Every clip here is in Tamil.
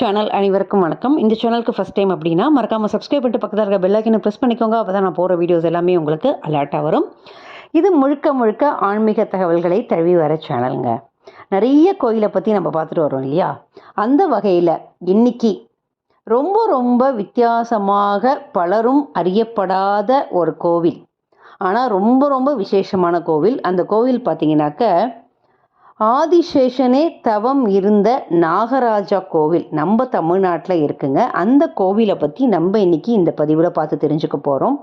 சேனல் அனைவருக்கும் வணக்கம். இந்த சேனலுக்கு ஃபஸ்ட் டைம் அப்படின்னா மறக்காமல் சப்ஸ்கிரைப் பண்ணிட்டு பக்கத்தில் இருக்க பெல்லைக்கனை ப்ரெஸ் பண்ணிக்கோங்க. அப்போ தான் நான் போகிற வீடியோஸ் எல்லாமே உங்களுக்கு அலர்ட்டாக வரும். இது முழுக்க முழுக்க ஆன்மீக தகவல்களை தழுவி வர சேனலுங்க நிறைய கோயிலை பற்றி நம்ம பார்த்துட்டு வரோம் இல்லையா? அந்த வகையில் இன்னைக்கு ரொம்ப ரொம்ப வித்தியாசமாக பலரும் அறியப்படாத ஒரு கோவில். ஆனால் ரொம்ப ரொம்ப விசேஷமான கோவில். அந்த கோவில் பார்த்தீங்கன்னாக்க ஆதிசேஷனே தவம் இருந்த நாகராஜா கோவில் நம்ம தமிழ்நாட்டில் இருக்குங்க. அந்த கோவிலை பற்றி நம்ம இன்னைக்கு இந்த பதிவில் பார்த்து தெரிஞ்சுக்க போகிறோம்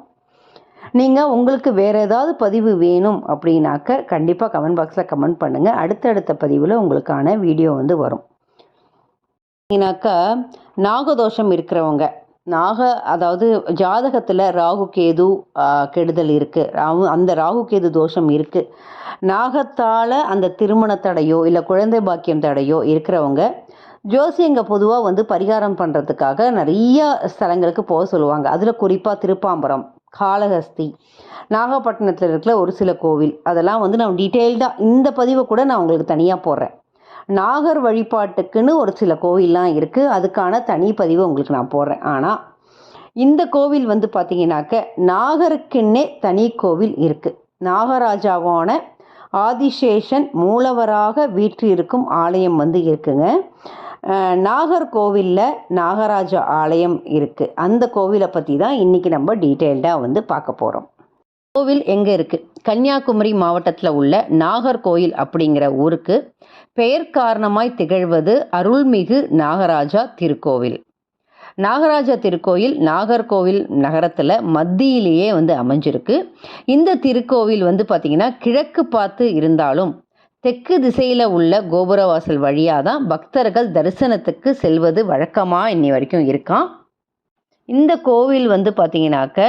நீங்கள் உங்களுக்கு வேறு ஏதாவது பதிவு வேணும் அப்படின்னாக்க கண்டிப்பாக கமெண்ட் பாக்ஸில் கமெண்ட் பண்ணுங்கள் அடுத்தடுத்த பதிவில் உங்களுக்கான வீடியோ வந்து வரும். ஏன்னாக்கா நாகதோஷம் இருக்கிறவங்க நாக அதாவது ஜாதகத்தில் ராகு கேது கெடுதல் இருக்குது அந்த ராகு கேது தோஷம் இருக்குது நாகத்தால் அந்த திருமண தடையோ இல்லை குழந்தை பாக்கியம் தடையோ இருக்கிறவங்க ஜோசியங்க பொதுவாக வந்து பரிகாரம் பண்ணுறதுக்காக நிறைய ஸ்தலங்களுக்கு போக சொல்லுவாங்க. அதில் குறிப்பாக திருப்பாம்பரம் காளஹஸ்தி நாகப்பட்டினத்தில் இருக்கிற ஒரு சில கோவில் அதெல்லாம் வந்து நான் டீட்டெயில்டாக இந்த பதிவை கூட நான் உங்களுக்கு தனியாக போடுறேன். நாகர் வழிபாட்டுக்குன்னு ஒரு சில கோவில்லாம் இருக்குது அதுக்கான தனி பதிவு உங்களுக்கு நான் போடுறேன். ஆனால் இந்த கோவில் வந்து பார்த்தீங்கன்னாக்க நாகருக்குன்னே தனி கோவில் இருக்குது நாகராஜாவான ஆதிசேஷன் மூலவராக வீற்றிருக்கும் ஆலயம் வந்து இருக்குங்க. நாகர்கோவிலில் நாகராஜா ஆலயம் இருக்குது அந்த கோவிலை பற்றி தான் இன்றைக்கி நம்ம டீட்டெயில்டாக வந்து பார்க்க போகிறோம் கோவில் எங்கே இருக்குது கன்னியாகுமரி மாவட்டத்தில் உள்ள நாகர்கோயில் அப்படிங்கிற ஊருக்கு பெயர் காரணமாய் திகழ்வது அருள்மிகு நாகராஜா திருக்கோவில். நாகராஜா திருக்கோயில் நாகர்கோவில் நகரத்தில் மத்தியிலேயே வந்து அமைஞ்சிருக்கு. இந்த திருக்கோவில் வந்து பார்த்திங்கன்னா கிழக்கு பார்த்து இருந்தாலும் தெற்கு திசையில் உள்ள கோபுரவாசல் வழியாக தான் பக்தர்கள் தரிசனத்துக்கு செல்வது வழக்கமாக இன்னி வரைக்கும் இருக்கான் இந்த கோவில் வந்து பார்த்திங்கனாக்க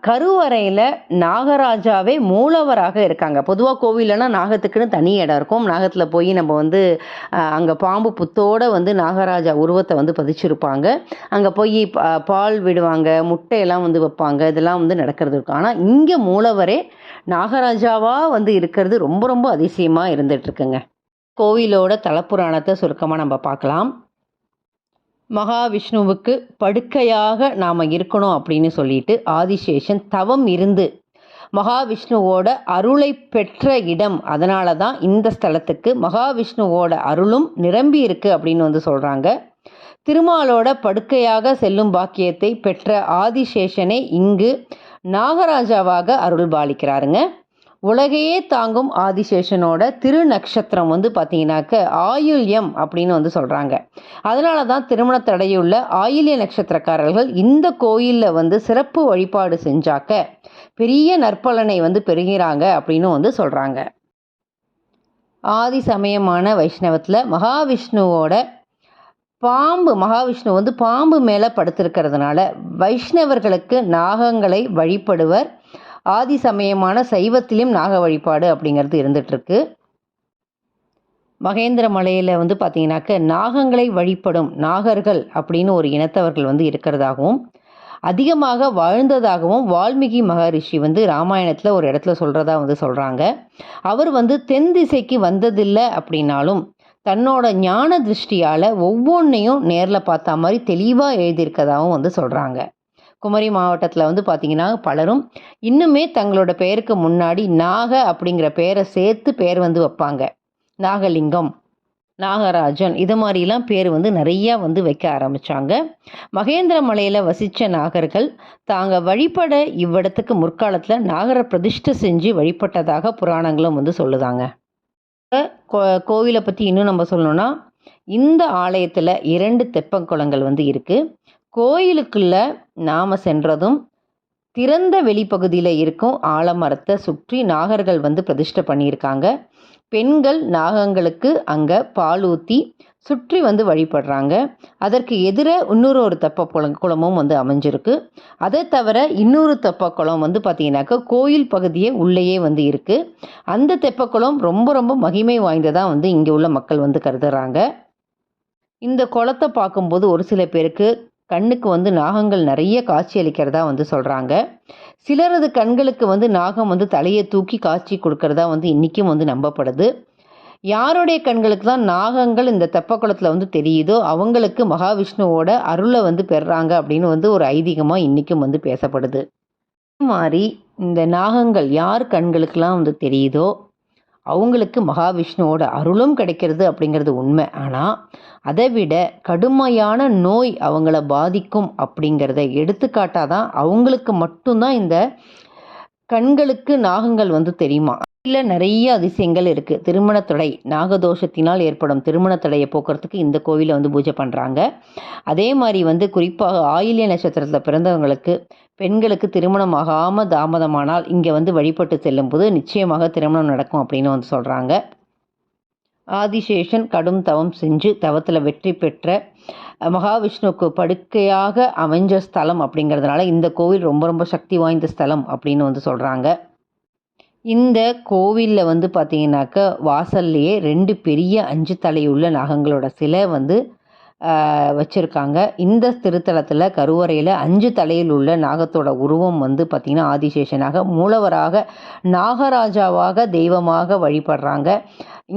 கருவறையில் நாகராஜாவே மூலவராக இருக்காங்க. பொதுவாக கோவிலனா நாகத்துக்குன்னு தனி இடம் இருக்கும். நாகத்தில் போய் நம்ம வந்து அங்கே பாம்பு புத்தோட வந்து நாகராஜா உருவத்தை வந்து பதிச்சிருப்பாங்க. அங்கே போய் பா- பால் விடுவாங்க முட்டையெல்லாம் வந்து வைப்பாங்க. இதெல்லாம் வந்து நடக்கிறது இருக்கும். ஆனால் இங்கே மூலவரே நாகராஜாவாக வந்து இருக்கிறது ரொம்ப ரொம்ப அதிசயமாக இருந்துகிட்ருக்குங்க கோவிலோட தலப்புராணத்தை சுருக்கமாக நம்ம பார்க்கலாம். மகாவிஷ்ணுவுக்கு படுக்கையாக நாம் இருக்கணும் அப்படின்னு சொல்லிட்டு ஆதிசேஷன் தவம் இருந்து மகாவிஷ்ணுவோட அருளை பெற்ற இடம். அதனால தான் இந்த ஸ்தலத்துக்கு மகாவிஷ்ணுவோட அருளும் நிரம்பி இருக்கு அப்படின்னு வந்து சொல்கிறாங்க திருமாலோட படுக்கையாக செல்லும் பாக்கியத்தை பெற்ற ஆதிசேஷனை இங்கு நாகராஜாவாக அருள் பாலிக்கிறாருங்க உலகையே தாங்கும் ஆதிசேஷனோட திரு நட்சத்திரம் வந்து பார்த்தீங்கன்னாக்க ஆயுள்யம் அப்படின்னு வந்து சொல்கிறாங்க அதனால தான் திருமண தடையுள்ள ஆயுள்ய நட்சத்திரக்காரர்கள் இந்த கோயிலில் வந்து சிறப்பு வழிபாடு செஞ்சாக்க பெரிய நற்பலனை வந்து பெறுகிறாங்க அப்படின்னு வந்து சொல்கிறாங்க ஆதி சமயமான வைஷ்ணவத்தில் மகாவிஷ்ணுவோட பாம்பு மகாவிஷ்ணு வந்து பாம்பு மேலே படுத்திருக்கிறதுனால வைஷ்ணவர்களுக்கு நாகங்களை வழிபடுவர். ஆதி சமயமான சைவத்திலும் நாக வழிபாடு அப்படிங்கிறது இருந்துகிட்ருக்கு மகேந்திர மலையில் வந்து பார்த்தீங்கன்னாக்க நாகங்களை வழிபடும் நாகர்கள் அப்படின்னு ஒரு இனத்தவர்கள் வந்து இருக்கிறதாகவும் அதிகமாக வாழ்ந்ததாகவும் வால்மீகி மகரிஷி வந்து ராமாயணத்தில் ஒரு இடத்துல சொல்கிறதா வந்து சொல்கிறாங்க அவர் வந்து தென் திசைக்கு வந்ததில்லை அப்படின்னாலும் தன்னோட ஞான திருஷ்டியால் ஒவ்வொன்றையும் நேரில் பார்த்த மாதிரி தெளிவாக எழுதியிருக்கதாகவும் வந்து சொல்கிறாங்க குமரி மாவட்டத்தில் வந்து பார்த்திங்கன்னா பலரும் இன்னுமே தங்களோட பெயருக்கு முன்னாடி நாக அப்படிங்கிற பெயரை சேர்த்து பெயர் வந்து வைப்பாங்க. நாகலிங்கம் நாகராஜன் இது மாதிரிலாம் பேர் வந்து நிறையா வந்து வைக்க ஆரம்பித்தாங்க மகேந்திர மலையில் வசித்த நாகர்கள் தாங்க வழிபட இவ்விடத்துக்கு முற்காலத்தில் நாகரை பிரதிஷ்டை செஞ்சு வழிபட்டதாக புராணங்களும் வந்து சொல்லுதாங்க. கோ- கோவிலை பற்றி இன்னும் நம்ம சொல்லணும்னா இந்த ஆலயத்தில் இரண்டு தெப்பங்குளங்கள் வந்து இருக்குது கோயிலுக்குள்ள நாம் சென்றதும் திறந்த வெளிப்பகுதியில் இருக்கும் ஆலமரத்தை சுற்றி நாகர்கள் வந்து பிரதிஷ்டை பண்ணியிருக்காங்க. பெண்கள் நாகங்களுக்கு அங்கே பால் ஊற்றி சுற்றி வந்து வழிபடுறாங்க. அதற்கு எதிர இன்னொரு ஒரு தெப்ப குளம் குளமும் வந்து அமைஞ்சிருக்கு. அதை தவிர இன்னொரு தெப்ப குளம் வந்து பார்த்தீங்கன்னாக்கா கோயில் பகுதியே உள்ளேயே வந்து இருக்குது அந்த தெப்பக்குளம் ரொம்ப ரொம்ப மகிமை வாய்ந்ததாக வந்து இங்கே உள்ள மக்கள் வந்து கருதுறாங்க. இந்த குளத்தை பார்க்கும்போது ஒரு சில பேருக்கு கண்ணுக்கு வந்து நாகங்கள் நிறைய காட்சி அளிக்கிறதா வந்து சொல்கிறாங்க சிலரது கண்களுக்கு வந்து நாகம் வந்து தலையை தூக்கி காட்சி கொடுக்கறதா வந்து இன்றைக்கும் வந்து நம்பப்படுது. யாருடைய கண்களுக்கு தான் நாகங்கள் இந்த தெப்பக்குளத்தில் வந்து தெரியுதோ அவங்களுக்கு மகாவிஷ்ணுவோட அருளை வந்து பெறுறாங்க அப்படின்னு வந்து ஒரு ஐதீகமாக இன்றைக்கும் வந்து பேசப்படுது. மாதிரி இந்த நாகங்கள் யார் கண்களுக்கெல்லாம் வந்து தெரியுதோ அவங்களுக்கு மகாவிஷ்ணுவோட அருளும் கிடைக்கிறது அப்படிங்கிறது உண்மை. ஆனால் அதை விட கடுமையான நோய் அவங்கள பாதிக்கும் அப்படிங்கிறத எடுத்துக்காட்டாக தான் அவங்களுக்கு மட்டும்தான் இந்த கண்களுக்கு நாகங்கள் வந்து தெரியுமா? இல்லை நிறைய அதிசயங்கள் இருக்குது திருமணத்தடை நாகதோஷத்தினால் ஏற்படும் திருமணத்தடையை போக்குறதுக்கு இந்த கோவிலை வந்து பூஜை பண்ணுறாங்க அதே மாதிரி வந்து குறிப்பாக ஆயில்ய நட்சத்திரத்தில் பிறந்தவங்களுக்கு பெண்களுக்கு திருமணம் ஆகாமல் தாமதமானால் இங்கே வந்து வழிபட்டு செல்லும்போது நிச்சயமாக திருமணம் நடக்கும் அப்படின்னு வந்து சொல்கிறாங்க ஆதிசேஷன் கடும் தவம் செஞ்சு தவத்தில் வெற்றி பெற்ற மகாவிஷ்ணுவுக்கு படுக்கையாக அமைஞ்ச ஸ்தலம் அப்படிங்கிறதுனால இந்த கோவில் ரொம்ப ரொம்ப சக்தி வாய்ந்த ஸ்தலம் அப்படின்னு வந்து சொல்கிறாங்க இந்த கோவிலில் வந்து பார்த்தீங்கன்னாக்க வாசல்லையே ரெண்டு பெரிய அஞ்சு தலையுள்ள நாகங்களோட சிலை வந்து வச்சுருக்காங்க. இந்த திருத்தலத்தில் கருவறையில் அஞ்சு தலையில் உள்ள நாகத்தோட உருவம் வந்து பார்த்திங்கன்னா ஆதிசேஷனாக மூலவராக நாகராஜாவாக தெய்வமாக வழிபடுறாங்க.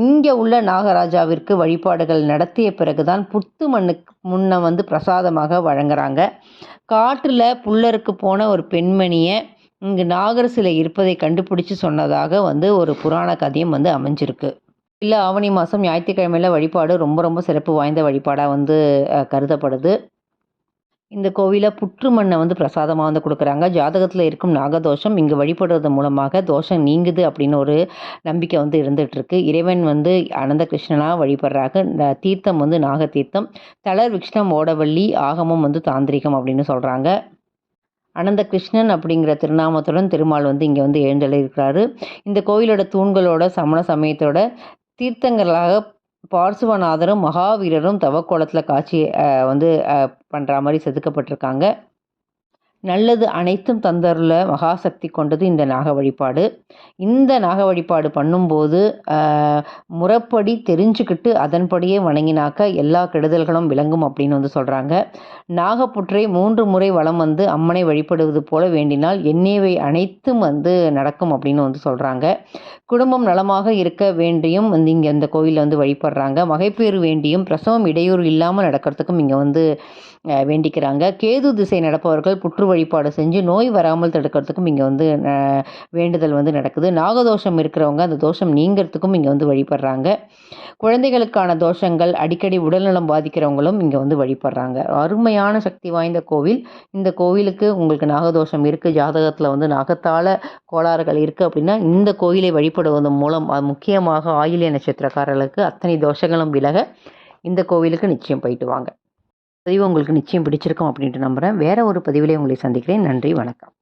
இங்கே உள்ள நாகராஜாவிற்கு வழிபாடுகள் நடத்திய பிறகுதான் புத்து மண்ணுக்கு முன்ன வந்து பிரசாதமாக வழங்குறாங்க. காட்டில் புல்லருக்கு போன ஒரு பெண்மணியை இங்கு நாகர் சிலை இருப்பதை கண்டுபிடிச்சு சொன்னதாக வந்து ஒரு புராண கதையும் வந்து அமைஞ்சிருக்கு. இல்லை ஆவணி மாதம் ஞாயிற்றுக்கிழமையில் வழிபாடு ரொம்ப ரொம்ப சிறப்பு வாய்ந்த வழிபாடாக வந்து கருதப்படுது. இந்த கோவிலில் புற்று மண்ணை வந்து பிரசாதமாக வந்து கொடுக்குறாங்க. ஜாதகத்தில் இருக்கும் நாகதோஷம் இங்கே வழிபடுறது மூலமாக தோஷம் நீங்குது அப்படின்னு ஒரு நம்பிக்கை வந்து இருந்துகிட்ருக்கு இறைவன் வந்து அனந்த கிருஷ்ணனாக வழிபடுறாங்க தீர்த்தம் வந்து நாக தீர்த்தம் தளர் விக்ஷ்ணம் ஓடவள்ளி ஆகமம் வந்து தாந்திரிகம் அப்படின்னு சொல்கிறாங்க அனந்த கிருஷ்ணன் அப்படிங்கிற திருநாமத்துடன் திருமால் வந்து இங்கே வந்து எழுந்தளிருக்கிறாரு இந்த கோயிலோட தூண்களோட சமண சமயத்தோட தீர்த்தங்களாக பார்சுவநாதரும் மகாவீரரும் தவக்கோலத்தில் காட்சி வந்து பண்ணுற மாதிரி செதுக்கப்பட்டிருக்காங்க. நல்லது அனைத்தும் தந்தருள மகாசக்தி கொண்டது இந்த நாக வழிபாடு. இந்த நாக வழிபாடு பண்ணும்போது முறைப்படி தெரிஞ்சுக்கிட்டு அதன்படியே வணங்கினாக்க எல்லா கெடுதல்களும் விளங்கும் அப்படின்னு வந்து சொல்கிறாங்க நாகப்புற்றை மூன்று முறை வளம் வந்து அம்மனை வழிபடுவது போல வேண்டினால் எண்ணெய்வை அனைத்தும் வந்து நடக்கும் அப்படின்னு வந்து சொல்கிறாங்க குடும்பம் நலமாக இருக்க வேண்டியும் வந்து இங்கே இந்த கோவிலில் வந்து வழிபடுறாங்க. மகைப்பேறு வேண்டியும் பிரசவம் இடையூறு இல்லாமல் நடக்கிறதுக்கும் இங்கே வந்து வேண்டிக்கிறாங்க. கேது திசை நடப்பவர்கள் புற்று வழிபாடு செஞ்சு நோய் வராமல் தடுக்கிறதுக்கும் இங்கே வந்து வேண்டுதல் வந்து நடக்குது. நாகதோஷம் இருக்கிறவங்க அந்த தோஷம் நீங்கிறதுக்கும் இங்கே வந்து வழிபடுறாங்க. குழந்தைகளுக்கான தோஷங்கள் அடிக்கடி உடல்நலம் பாதிக்கிறவங்களும் இங்கே வந்து வழிபடுறாங்க. அருமையான சக்தி வாய்ந்த கோவில். இந்த கோவிலுக்கு உங்களுக்கு நாகதோஷம் இருக்குது ஜாதகத்தில் வந்து நாகத்தால் கோளாறுகள் இருக்குது அப்படின்னா இந்த கோயிலை வழிபடுவதன் மூலம் முக்கியமாக ஆயிலிய நட்சத்திரக்காரர்களுக்கு அத்தனை தோஷங்களும் விலக இந்த கோவிலுக்கு நிச்சயம் போயிட்டு வாங்க. பதிவு உங்களுக்கு நிச்சயம் பிடிச்சிருக்கும் அப்படின்ட்டு நம்புகிறேன் வேறு ஒரு பதிவிலே உங்களை சந்திக்கிறேன். நன்றி வணக்கம்.